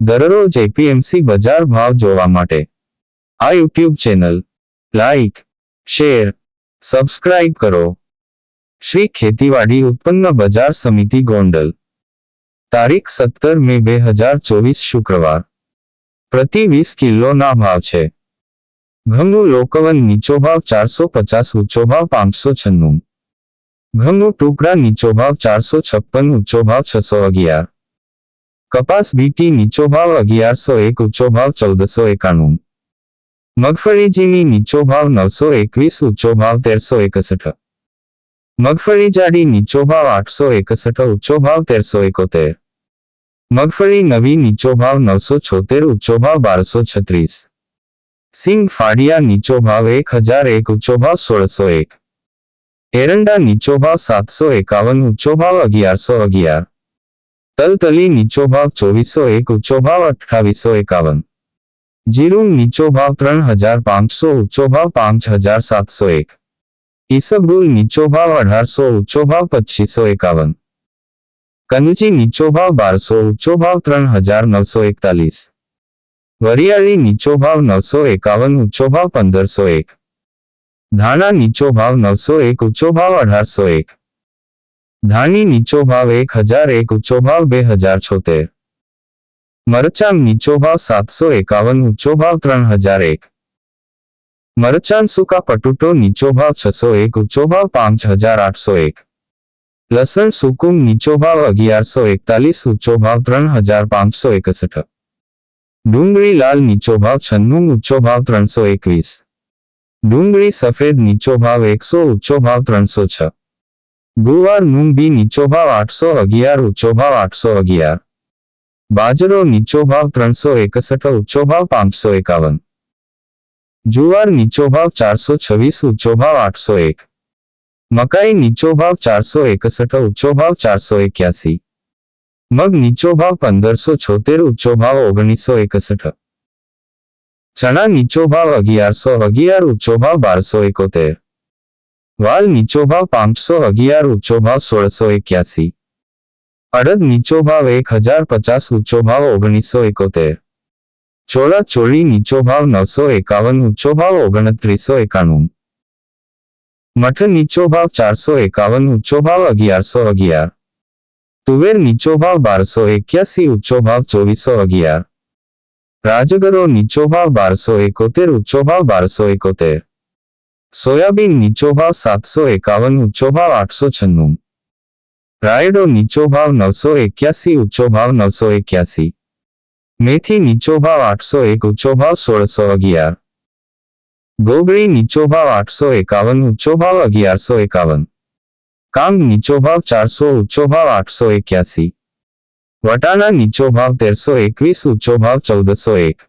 દરરોજ એપીએમસી બજાર ભાવ જોવા માટે આ YouTube channel like share subscribe કરો શ્રી ખેતીવાડી ઉત્પન્ન બજાર સમિતિ ગોંડલ તારીખ સત્તર મે બે હજાર ચોવીસ શુક્રવાર પ્રતિ વીસ કિલોના ભાવ છે ઘઉંનું લોકવન નીચો ભાવ ચારસો પચાસ ઊંચો ભાવ પાંચસો છન્નું ઘઉંનું ટુકડા નીચો ભાવ ચારસો છપ્પન ઊંચો ભાવ છસો અગિયાર કપાસ બીટી નીચો ભાવ અગિયારસો એક ઊંચો ભાવ ચૌદસો એકાણું. મગફળી ઝીણી નીચો ભાવ નવસો એકવીસ ઊંચો ભાવ તેરસો એકસઠ. મગફળી જાડી નીચો ભાવ આઠસો એકસઠ ઊંચો ભાવ તેરસો એકોતેર. મગફળી નવી નીચો ભાવ નવસો છોતેર ઊંચો ભાવ બારસો છત્રીસ. સિંગ ફાડિયા નીચો ભાવ એક હજાર એક ઊંચો ભાવ સોળસો એક. એરંડા નીચો ભાવ સાતસો એકાવન ઊંચો ભાવ અગિયારસો અગિયાર. તલતલી નીચો ભાવ ચોવીસો એક ઊંચો ભાવ અઠ્ઠાવીસો એકાવન જીરું નીચો ભાવ ત્રણ હજાર પાંચસો ઊંચો ભાવ પાંચ હજાર સાતસો એક ઈસબગુલ નીચો ભાવ અઢારસો ઊંચો ભાવ પચીસો એકાવન કનજી નીચો ભાવ બારસો ઊંચો ભાવ ત્રણ હજાર નવસો એકતાલીસ વરિયાળી નીચો ભાવ નવસો એકાવન ઊંચો ભાવ પંદરસો એક ધાણા નીચો ભાવ નવસો એક ઊંચો ભાવ અઢારસો એક ધાણી નીચો ભાવ એક હજાર એક ઊંચો ભાવ બે હજાર છોતેર મરચાં નીચો ભાવ સાતસો એકાવન ઊંચો ભાવ ત્રણ હજાર એક મરચાં સૂકા પટુટો નીચો ભાવ છસો એક ઊંચો ભાવ પાંચ હજાર આઠસો એક લસણ સુકુમ નીચો ભાવ અગિયારસો એકતાલીસ ઊંચો ભાવ ત્રણ હજાર પાંચસો એકસઠ ડુંગળી લાલ નીચો ભાવ છન્નું ઊંચો ભાવ ત્રણસો એકવીસ ડુંગળી સફેદ નીચો ભાવ એકસો ઊંચો ભાવ ત્રણસો છ ગુવાર મૂંગ બી નીચો ભાવ આઠસો અગિયાર ઊંચો ભાવ આઠસો અગિયાર. બાજરો નીચો ભાવ ત્રણસો એકસઠ ઊંચો ભાવ પાંચસો એકાવન. જુવાર નીચો ભાવ ચારસો છવ્વીસ ઊંચો ભાવ આઠસો એક. મકાઈ નીચો ભાવ ચારસો એકસઠ ઊંચો ભાવ ચારસો એક્યાસી. મગ નીચો ભાવ પંદરસો છોતેર ઊંચો ભાવ ઓગણીસો એકસઠ. ચણા નીચો ભાવ અગિયારસો અગિયાર ઊંચો ભાવ બારસો એકોતેર. વાલ નીચો ભાવ પાંચસો અગિયાર ઊંચો ભાવ સોળસો એક્યાસી અડદ નીચો ભાવ એક હજાર પચાસ ઊંચો ભાવ ઓગણીસો એકોતેર ચોળા ચોળી નીચો ભાવ નવસો એકાવન ઊંચો ભાવ ઓગણત્રીસો એકાણું મઠ નીચો ભાવ ચારસો એકાવન ઊંચો ભાવ અગિયારસો અગિયાર તુવેર નીચો ભાવ બારસો એક્યાસી ઊંચો ભાવ ચોવીસો અગિયાર રાજગરો નીચો ભાવ બારસો એકોતેર ઊંચો ભાવ બારસો એકોતેર સોયાબીન નીચો ભાવ સાતસો એકાવન ઊંચો ભાવ આઠસો છન્નું. રાયડો નીચો ભાવ નવસો એક્યાસી ઊંચો ભાવ નવસો એક્યાસી. મેથી નીચો ભાવ આઠસો એક ઊંચો ભાવ સોળસો અગિયાર. ગોગળી નીચો ભાવ આઠસો એકાવન ઊંચો ભાવ અગિયારસો એકાવન. કામ નીચો ભાવ ચારસો ઊંચો ભાવ આઠસો એક્યાસી. વટાણા નીચો ભાવ તેરસો એકવીસ ઊંચો ભાવ ચૌદસો એક.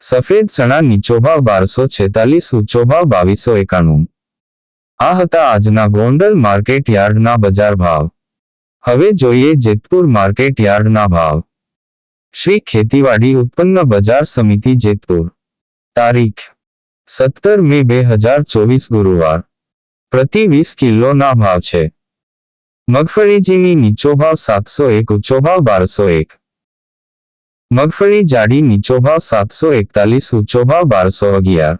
સફેદ ચણા નીચો બારસો છેતાલીસ ઊંચો બાવીસો એકાણું. આ હતા આજના ગોંડલ માર્કેટ યાર્ડના બજાર ભાવ. હવે જોઈએ જેતપુર માર્કેટ યાર્ડના ભાવ. શ્રી ખેતીવાડી ઉત્પન્ન બજાર સમિતિ જેતપુર. તારીખ. સત્તર મે બે હજાર ચોવીસ ગુરુવાર. પ્રતિ વીસ કિલોના ભાવ છે. મગફળીજીની નીચો ભાવ સાતસો એક ઊંચો ભાવ બારસો એક. મગફળી જાડી નીચો ભાવ સાતસો એકતાલીસ ઊંચો ભાવ બારસો અગિયાર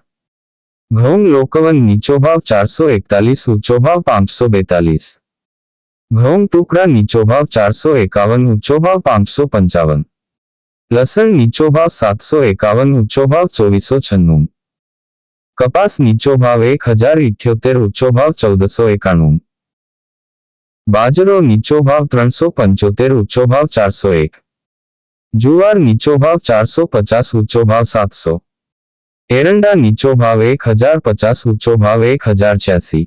ઘઉં લોકવન નીચો ભાવ ચારસો એકતાલીસ ઊંચો ભાવ પાંચસો બેતાલીસ ઘઉં ટુકડા નીચો ભાવ ચારસો એકાવન ઊંચો ભાવ પાંચસો પંચાવન લસણ નીચો ભાવ સાતસો એકાવન ઊંચો ભાવ ચોવીસો છન્નું કપાસ નીચો ભાવ એક હજાર ઇઠ્યોતેર ઊંચો ભાવ ચૌદસો એકાણું બાજરો નીચો ભાવ ત્રણસો પંચોતેર ઊંચો ભાવ ચારસો એક જુવાર નીચો ભાવ ચારસો પચાસ ઊંચો ભાવ સાતસો એરંડા નીચો ભાવ એક હજાર પચાસ ઊંચો ભાવ એક હજાર છ્યાસી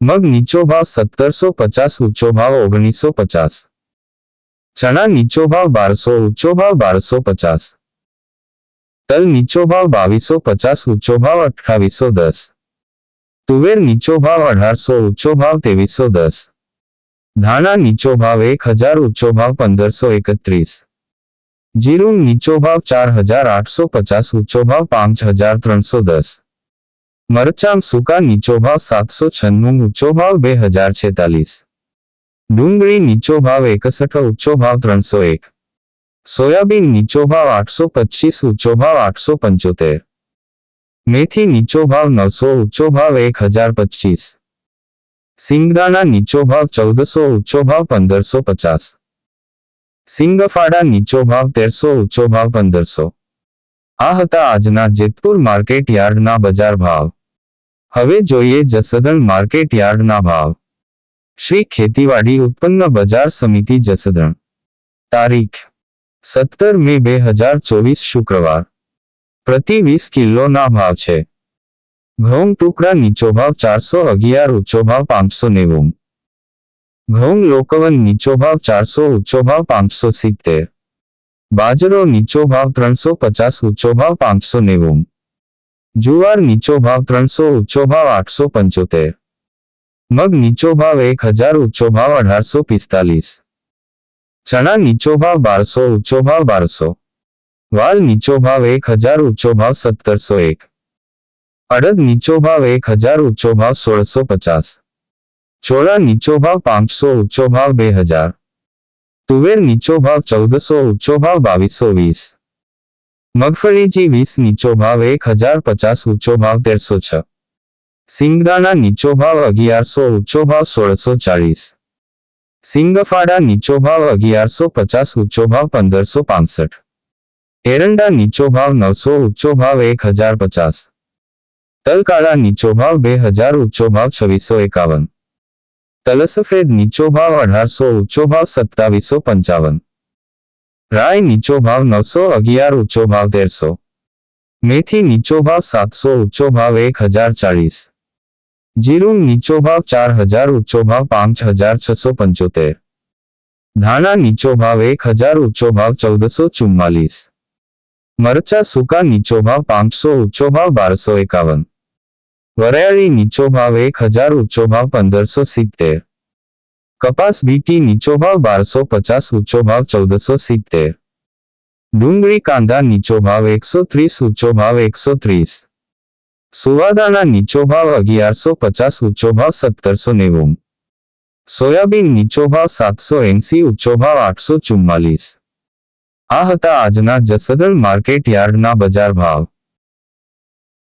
મગ નીચો ભાવ સત્તરસો પચાસ ઊંચો ભાવ ઓગણીસો પચાસ ચણા નીચો ભાવ બારસો ઊંચો ભાવ બારસો પચાસ તલ નીચો ભાવ બાવીસો પચાસ ઊંચો ભાવ અઠ્ઠાવીસો દસ તુવેર નીચો ભાવ અઢારસો ઊંચો ભાવ ત્રેવીસો દસ ધાણા નીચો ભાવ એક હજાર ઊંચો ભાવ પંદરસો એકત્રીસ જીરું નીચો ભાવ ચાર હજાર આઠસો પચાસ ઊંચો ભાવ પાંચ હજાર ત્રણસો દસ મરચાં સૂકા નીચો ભાવ સાતસો છન્નું ઊંચો ભાવ બે હજાર છેતાલીસ ડુંગળી નીચો ભાવ એકસઠ ઊંચો ભાવ ત્રણસો એક સોયાબીન નીચો ભાવ આઠસો પચીસ ઊંચો ભાવ આઠસો પંચોતેર મેથી નીચો ભાવ નવસો ઊંચો ભાવ એક હજાર પચીસ સિંગદાણા નીચો ભાવ ચૌદસો, ઊંચો ભાવ પંદરસો પચાસ. સિંગફાડા નીચો ભાવ તેરસો, ઊંચો ભાવ પંદરસો. આ હતા આજના જેતપુર માર્કેટ યાર્ડના બજાર ભાવ. હવે જોઈએ જસદણ માર્કેટ યાર્ડના ભાવ. શ્રી ખેતીવાડી ઉત્પન્ન બજાર સમિતિ જસદણ. તારીખ. સત્તર મે બે હજાર ચોવીસ શુક્રવાર. પ્રતિ વીસ કિલોના ભાવ છે. ઘઉં ટુકડા નીચો ભાવ ચારસો અગિયાર ઊંચો ભાવ પાંચસો નેવું ઘઉં લોકવન નીચો ભાવ ચારસો ઊંચો ભાવ પાંચસો સિત્તેર બાજરો નીચો ભાવ ત્રણસો પચાસ ઊંચો ભાવ પાંચસો નેવું જુવાર નીચો ભાવ ત્રણસો ઊંચો ભાવ આઠસો પંચોતેર મગ નીચો ભાવ એક હજાર ઊંચો ભાવ અઢારસો પિસ્તાલીસ ચણા નીચો ભાવ બારસો ઊંચો ભાવ બારસો વાલ નીચો ભાવ એક હજાર ઊંચો ભાવ સત્તરસો એક અડદ નીચો ભાવ એક હજાર ઊંચો ભાવ સોળસો પચાસ ચોળા નીચો ભાવ પાંચસો ઊંચો ભાવ બે હજાર તુવેર નીચો ભાવ ચૌદસો ઊંચો ભાવ બાવીસો વીસ મગફળીજી વીસ નીચો ભાવ એક હજાર પચાસ ઊંચો ભાવ તેરસો છ સિંગદાણા નીચો ભાવ અગિયારસો ઊંચો ભાવ સોળસો ચાળીસ સિંગફાડા નીચો ભાવ અગિયારસો પચાસ ઊંચો ભાવ પંદરસો પાસઠ એરંડા નીચો ભાવ નવસો ઊંચો ભાવ એક હજાર પચાસ તલકાળા નીચો ભાવ બે હજાર ઊંચો ભાવ છવ્વીસો એકાવન તલસફેદ નીચો ભાવ અઢારસો ઊંચો ભાવ સત્તાવીસો પંચાવન રાય નીચો ભાવ નવસો અગિયાર ઊંચો ભાવ તેરસો મેથી નીચો ભાવ સાતસો ઊંચો ભાવ એક હજાર ચાળીસ જીરું નીચો ભાવ ચાર હજાર ઊંચો ભાવ પાંચ હજાર છસો પંચોતેર ધાણા નીચો ભાવ એક હજાર ઊંચો ભાવ ચૌદસો ચુમ્માલીસ મરચા સૂકા નીચો ભાવ પાંચસો ઊંચો ભાવ બારસો એકાવન વરિયાળી નીચો ભાવ એક હજાર ઊંચો ભાવ પંદરસો સિત્તેર કપાસ બીટી નીચો ભાવ બારસો પચાસ ઊંચો ભાવ ચૌદસો સિત્તેર ડુંગળી કાંદા નીચો ભાવ એકસો ત્રીસ ઊંચો ભાવ એકસો ત્રીસ સુવાદાના નીચો ભાવ અગિયારસો પચાસ ઊંચો ભાવ સત્તરસો નેવું સોયાબીન નીચો ભાવ સાતસો એંસી ઊંચો ભાવ આઠસો ચુમ્માલીસ આ હતા આજના જસદણ માર્કેટ યાર્ડના બજાર ભાવ